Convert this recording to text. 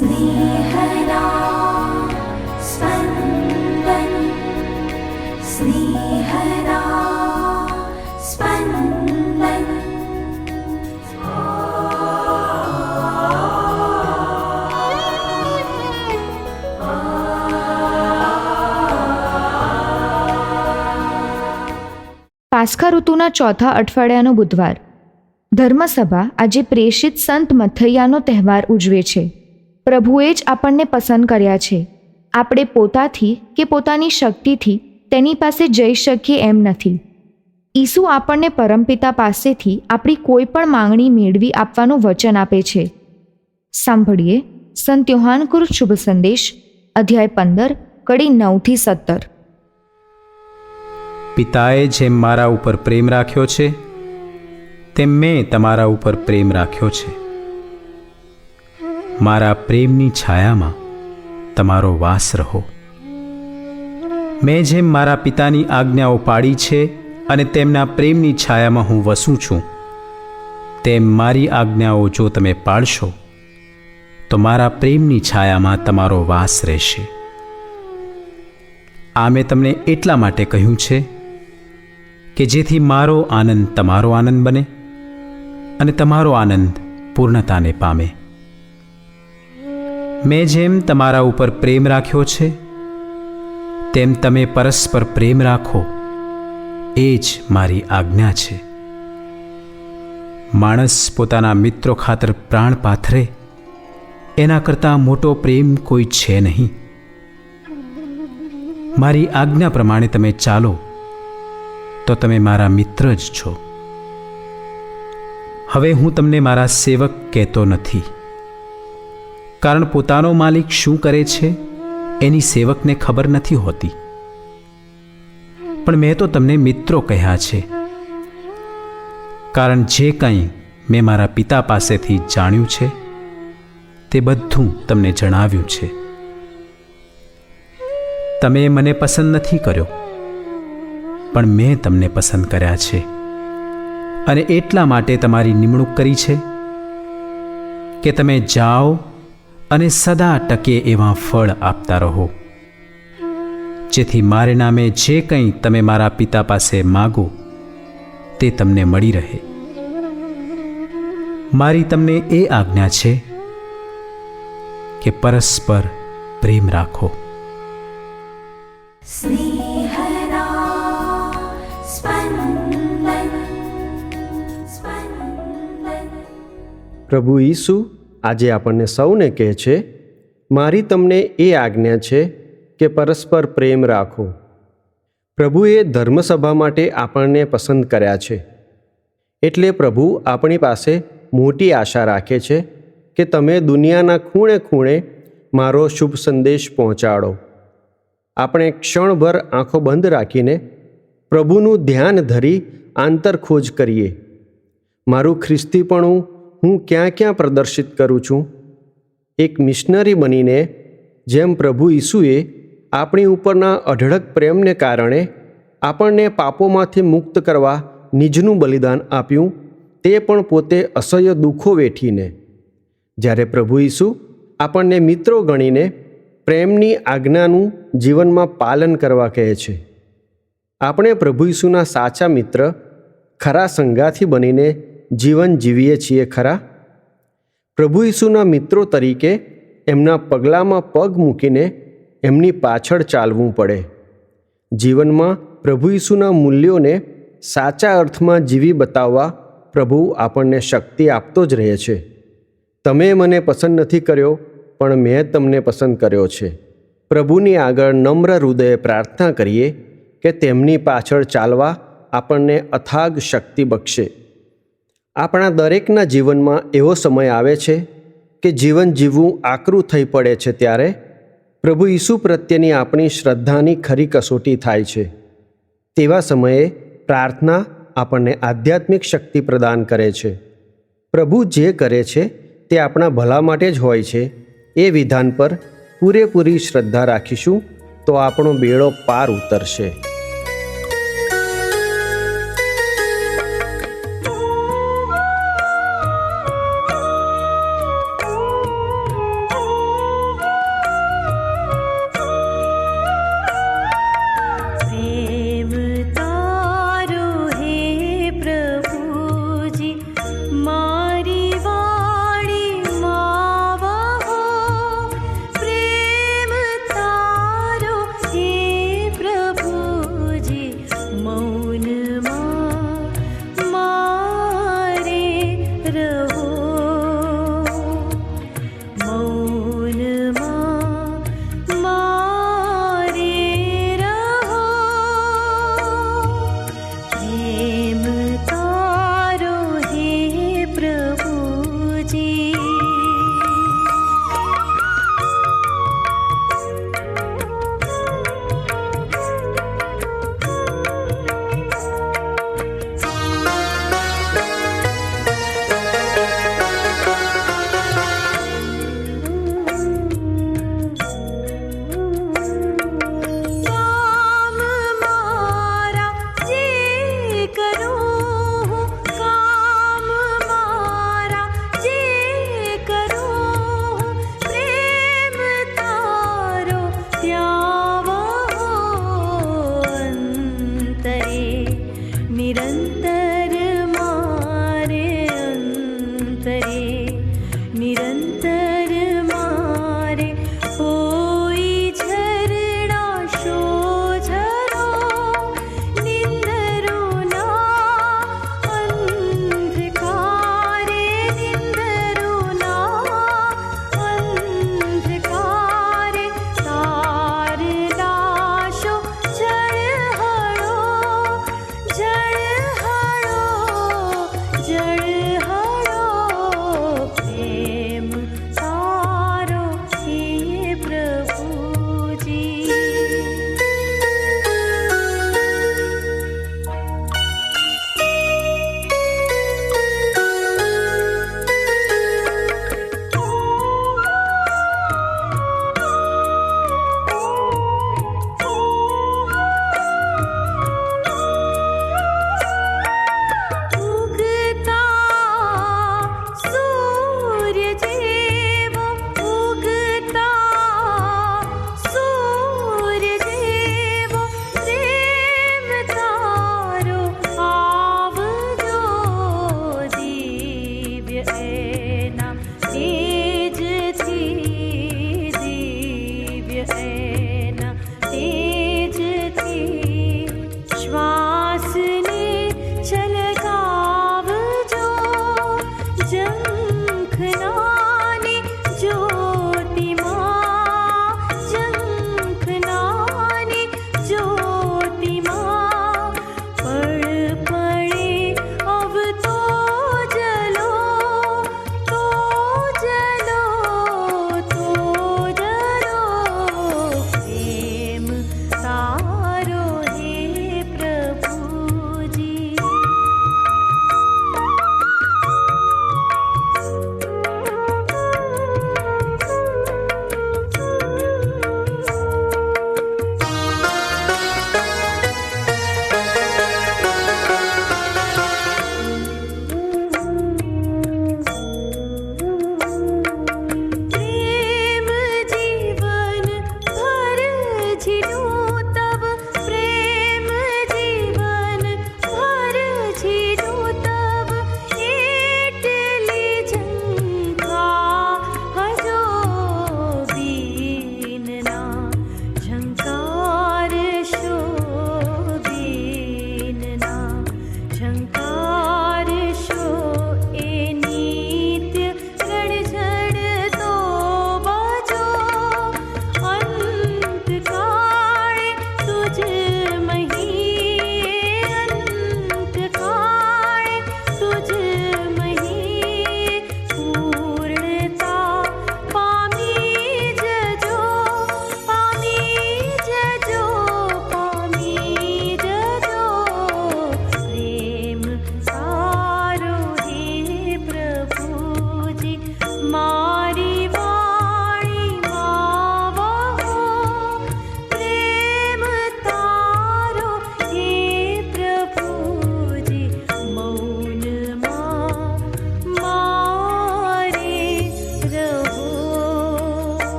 स्नेहदा स्पन्दन् स्नेहदा स्पन्दन् પાસ્ખા ઋતુના ચોથા અઠવાડિયાનો બુધવાર ધર્મસભા આજે પ્રેષિત સંત મથૈયાનો તહેવાર ઉજવે છે પ્રભુએ જ આપણને પસંદ કર્યા છે. આપણે પોતાથી કે પોતાની શક્તિથી તેની પાસે જઈ શકીએ એમ નથી. ઈસુ આપણને પરમપિતા પાસેથી આપણી કોઈ પણ માંગણી મેળવી આપવાનું વચન આપે છે. સાંભળીએ સંત યોહાનકુર શુભ સંદેશ, અધ્યાય પંદર, કડી નવથી સત્તર. પિતાએ જેમ મારા ઉપર પ્રેમ રાખ્યો છે, તેમ મેં તમારા ઉપર પ્રેમ રાખ્યો છે. મારા પ્રેમની છાયામાં તમારો વાસ રહો. મેં જેમ મારા પિતાની આજ્ઞાઓ પાડી છે અને તેમના પ્રેમની છાયામાં હું વસું છું, તેમ મારી આજ્ઞાઓ જો તમે પાળશો, તો મારા પ્રેમની છાયામાં તમારો વાસ રહેશે. આ મેં તમને એટલા માટે કહ્યું છે કે જેથી મારો આનંદ તમારો આનંદ બને અને તમારો આનંદ પૂર્ણતાને પામે. મેં જેમ તમારા ઉપર પ્રેમ રાખ્યો છે, તેમ તમે પરસ્પર પ્રેમ રાખો, એ જ મારી આજ્ઞા છે. માણસ પોતાના મિત્રો ખાતર પ્રાણ પાથરે, એના કરતાં મોટો પ્રેમ કોઈ છે નહીં. મારી આજ્ઞા પ્રમાણે તમે ચાલો, તો તમે મારા મિત્ર જ છો. હવે હું તમને મારા સેવક કહેતો નથી. કારણ પોતાનો માલિક શું કરે છે, એની સેવકને ખબર નથી હોતી. પણ મેં તો તમને મિત્રો કહ્યા છે. કારણ જે કંઈ મેં મારા પિતા પાસેથી જાણ્યું છે, તે બધું તમને જણાવ્યું છે. તમે મને પસંદ નથી કર્યો, પણ મેં તમને પસંદ કર્યા છે. અને એટલા માટે તમારી નિમણૂક કરી છે કે તમે જાઓ અને સદા ટકે એવા ફળ આપતા રહો. જેથી મારે નામે જે કંઈ તમે મારા પિતા પાસે માગો તે તમને મળી રહે. મારી તમને એ આજ્ઞા છે કે પરસ્પર પ્રેમ રાખો. પ્રભુ ઈસુ આજે આપણને સૌને કહે છે, મારી તમને એ આજ્ઞા છે કે પરસ્પર પ્રેમ રાખો. પ્રભુએ ધર્મસભા માટે આપણને પસંદ કર્યા છે. એટલે પ્રભુ આપણી પાસે મોટી આશા રાખે છે કે તમે દુનિયાના ખૂણે ખૂણે મારો શુભ સંદેશ પહોંચાડો. આપણે ક્ષણભર આંખો બંધ રાખીને પ્રભુનું ધ્યાન ધરી આંતરખોજ કરીએ. મારું ખ્રિસ્તીપણું હું ક્યાં ક્યાં પ્રદર્શિત કરું છું? એક મિશનરી બનીને, જેમ પ્રભુ ઈસુએ આપણી ઉપરના અઢળક પ્રેમને કારણે આપણને પાપોમાંથી મુક્ત કરવા નિજનું બલિદાન આપ્યું, તે પણ પોતે અસહ્ય દુઃખો વેઠીને. જ્યારે પ્રભુ ઈસુ આપણને મિત્રો ગણીને પ્રેમની આજ્ઞાનું જીવનમાં પાલન કરવા કહે છે. આપણે પ્રભુ ઈસુના સાચા મિત્ર, ખરા સંગાથી બનીને જીવન જીવીએ છીએ ખરા? પ્રભુ ઈસુના મિત્રો તરીકે એમના પગલામાં પગ મૂકીને એમની પાછળ ચાલવું પડે. જીવનમાં પ્રભુ ઈસુના મૂલ્યોને સાચા અર્થમાં જીવી બતાવવા પ્રભુ આપણને શક્તિ આપતો જ રહે છે. તમે મને પસંદ નથી કર્યો, પણ મેં તમને પસંદ કર્યો છે. પ્રભુની આગળ નમ્ર હૃદયે પ્રાર્થના કરીએ કે તેમની પાછળ ચાલવા આપણને અથાગ શક્તિ બક્ષે. આપણા દરેકના જીવનમાં એવો સમય આવે છે કે જીવન જીવવું આકરું થઈ પડે છે ત્યારે પ્રભુ ઈસુ પ્રત્યેની આપણી શ્રદ્ધાની ખરી કસોટી થાય છે. તેવા સમયે પ્રાર્થના આપણને આધ્યાત્મિક શક્તિ પ્રદાન કરે છે. પ્રભુ જે કરે છે તે આપણા ભલા માટે જ હોય છે. એ વિધાન પર પૂરેપૂરી શ્રદ્ધા રાખીશું તો આપણો બેડો પાર ઉતરશે.